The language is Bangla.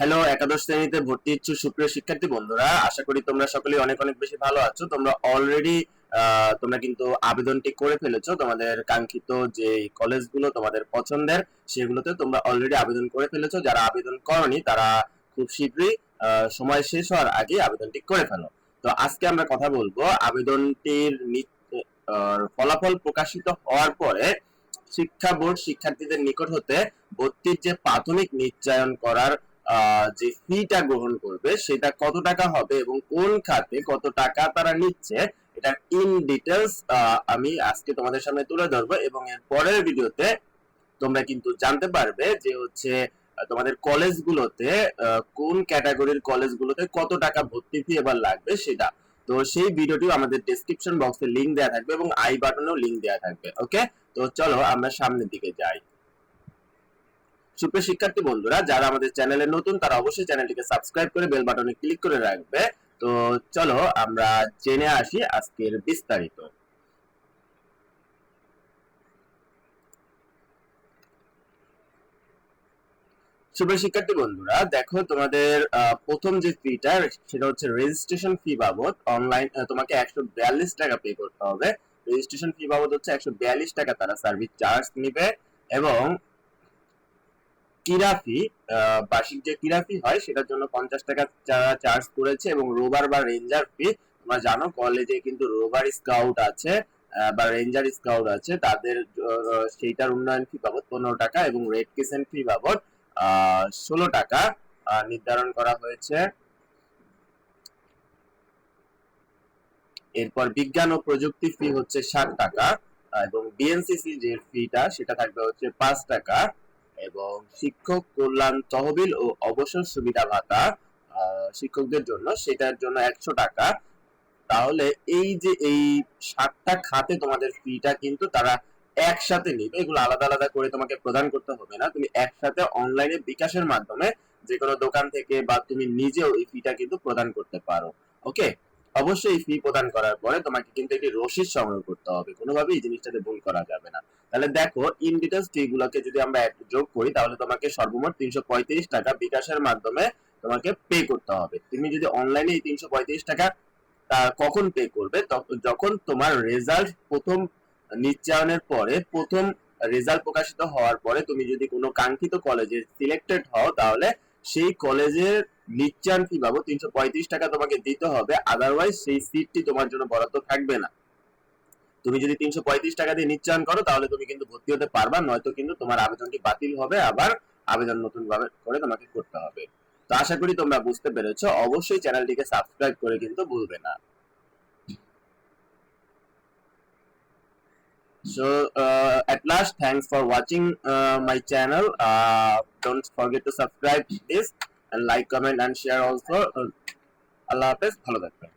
হ্যালো একাদশ শ্রেণীতে ভর্তি ইচ্ছু সুপ্রিয় শিক্ষার্থী বন্ধুরা। আশা করি তোমরা সকলেই অনেক অনেক বেশি ভালো আছো। তোমরা অলরেডি তোমরা কিন্তু আবেদনটি করে ফেলেছো। তোমাদের কাঙ্ক্ষিত যে কলেজগুলো তোমাদের পছন্দের, সেগুলোতে তোমরা অলরেডি আবেদন করে ফেলেছো। যারা আবেদন করনি, তারা খুব শীঘ্রই সময় শেষ হওয়ার আগে আবেদনটি করে ফেলো। তো আজকে আমরা কথা বলব আবেদনটির ফলাফল প্রকাশিত হওয়ার পরে শিক্ষা বোর্ড শিক্ষার্থীদের নিকট হতে ভর্তির যে প্রাথমিক নিশ্চয়ন করার যে ফিটা গ্রহণ করবে, সেটা কত টাকা হবে এবং কোন খাতে কত টাকা তারা নিচ্ছে, এটা ইন ডিটেলস আমি আজকে তোমাদের সামনে তুলে ধরবো এবং এর পরের ভিডিওতে তোমরা কিন্তু জানতে পারবে যে হচ্ছে তোমাদের কলেজগুলোতে কোন ক্যাটাগরির কলেজগুলোতে কত টাকা ভর্তি ফি এবার লাগবে সেটা। তো সেই ভিডিওটিও আমাদের ডেসক্রিপশন বক্সে লিংক দেওয়া থাকবে এবং আই বাটনেও লিংক দেওয়া থাকবে ওকে তো চলো আমরা সামনের দিকে যাই। সুপ্রিয় শিক্ষার্থী বন্ধুরা, যারা আমাদের চ্যানেলে নতুন, তারা অবশ্যই চ্যানেলটিকে সাবস্ক্রাইব করে বেল বাটনে ক্লিক করে রাখবে। তো চলো আমরা জেনে আসি আজকের বিস্তারিত। সুপ্রিয় শিক্ষার্থী বন্ধুরা, দেখো তোমাদের প্রথম যে ফিটা সেটা হচ্ছে রেজিস্ট্রেশন ফি বাবদ। অনলাইন তোমাকে একশো বিয়াল্লিশ টাকা পে করতে হবে। রেজিস্ট্রেশন ফি বাবদ হচ্ছে একশো বিয়াল্লিশ টাকা তারা সার্ভিস চার্জ নিবে এবং কিরা ফি বার্ষিক যে কিরা ফি হয়, সেটার জন্য পঞ্চাশ টাকা যারা চার্জ করেছে এবং রোবার বা রেঞ্জার ফি তোমরা জানো কলেজে কিন্তু রোবার স্কাউট আছে বা রেঞ্জার স্কাউট আছে, তাদের সেইটার উন্নয়ন ফি বাবদ পনেরো টাকা এবং রেড কিসেন ফি বাবদ ষোলো টাকা নির্ধারণ করা হয়েছে। এরপর বিজ্ঞান ও প্রযুক্তি ফি হচ্ছে ষাট টাকা এবং বিএনসিসি যে ফিটা সেটা থাকবে হচ্ছে পাঁচ টাকা। এবং শিক্ষক কল্যাণ তহবিল ও অবসর সুবিধা ভাতা শিক্ষকদের জন্য সেটার জন্য একশো টাকা। তাহলে এই যে এই সাতটা খাতে তোমাদের ফিটা কিন্তু তারা একসাথে নিবে। এগুলো আলাদা আলাদা করে তোমাকে প্রদান করতে হবে না। তুমি একসাথে অনলাইনে বিকাশের মাধ্যমে যে কোনো দোকান থেকে বা তুমি নিজেও এই ফিটা কিন্তু প্রদান করতে পারো। ওকে অবশ্যই ফি প্রদান করার পরে তোমাকে কিন্তু একটি রসিদ সংগ্রহ করতে হবে। কোনোভাবেই এই জিনিসটাতে ভুল করা যাবে না। তাহলে দেখো ইন ডিটেলস ফি যদি আমরা যোগ করি, তাহলে তোমাকে সর্বমোট তিনশো পঁয়ত্রিশ টাকা বিকাশের মাধ্যমে তোমাকে পে করতে হবে। তুমি যদি অনলাইনে এই তিনশো পঁয়ত্রিশ টাকা কখন পে করবে? যখন তোমার রেজাল্ট প্রথম নিশ্চয়নের পরে, প্রথম রেজাল্ট প্রকাশিত হওয়ার পরে তুমি যদি কোনো কাঙ্ক্ষিত কলেজে সিলেক্টেড হও, তাহলে সেই কলেজের নিশ্চয়ন ফি বাবদ তিনশো পঁয়ত্রিশ টাকা তোমাকে দিতে হবে। আদারওয়াইজ সেই সিটটি তোমার জন্য বরাদ্দ থাকবে না। তুমি যদি তিনশো পঁয়ত্রিশ টাকা দিয়ে নিশ্চয়ন করো তাহলে তুমি কিন্তু ভর্তি হতে পারবা নয়তো কিন্তু তোমার আবেদনটি বাতিল হবে আবার আবেদন নতুন ভাবে করে তোমাকে করতে হবে। তো আশা করি তোমরা বুঝতে পেরেছ অবশ্যই চ্যানেলটিকে সাবস্ক্রাইব করে কিন্তু ভুলবে না। So uh, at last thanks for watching uh, my channel. Uh, don't forget to subscribe this and like comment and share also. Uh, আল্লাহ হাফেজ ভালো থাকবেন।